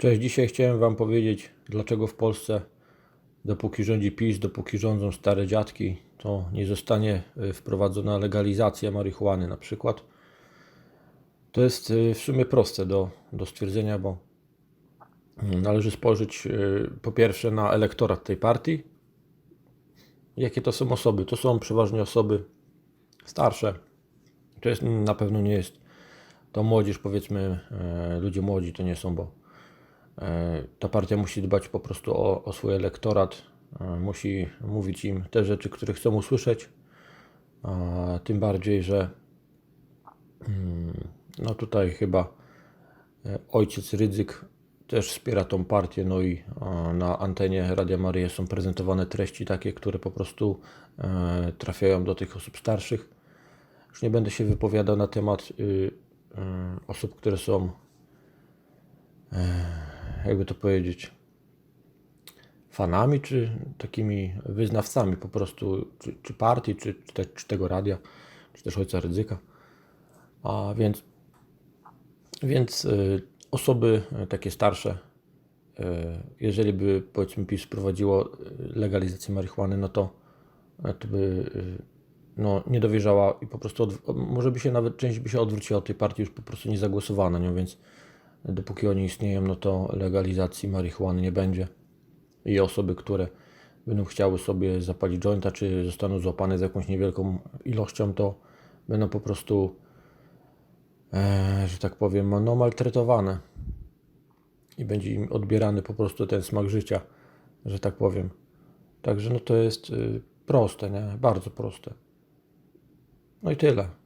Cześć, dzisiaj chciałem Wam powiedzieć, dlaczego w Polsce, dopóki rządzi PiS, dopóki rządzą stare dziadki, to nie zostanie y, wprowadzona legalizacja marihuany na przykład. To jest y, w sumie proste do, do stwierdzenia, bo mm, należy spojrzeć y, po pierwsze na elektorat tej partii. Jakie to są osoby? To są przeważnie osoby starsze. To jest na pewno nie jest to młodzież, powiedzmy, ludzie młodzi to nie są, bo ta partia musi dbać po prostu o, o swój elektorat, e, musi mówić im te rzeczy, które chcą usłyszeć. Tym bardziej, że mm, no tutaj chyba e, ojciec Rydzyk też wspiera tą partię, no i e, na antenie Radia Maryja są prezentowane treści takie, które po prostu e, trafiają do tych osób starszych. Już nie będę się wypowiadał na temat y, y, osób, które są, e, jakby to powiedzieć, fanami, czy takimi wyznawcami po prostu, czy, czy partii, czy, czy, te, czy tego radia, czy też ojca Rydzyka. A więc, więc y, osoby takie starsze, y, jeżeli by powiedzmy PiS wprowadziło y, legalizację marihuany, no to, no to by no, nie dowierzała i po prostu może by się nawet część by się odwróciła od tej partii, już po prostu nie zagłosowała na nią, więc dopóki oni istnieją, no to legalizacji marihuany nie będzie. I osoby, które będą chciały sobie zapalić jointa, czy zostaną złapane z jakąś niewielką ilością, to będą po prostu, e, że tak powiem, no, maltretowane. I będzie im odbierany po prostu ten smak życia, że tak powiem. Także no to jest y, proste, nie? Bardzo proste. No i tyle.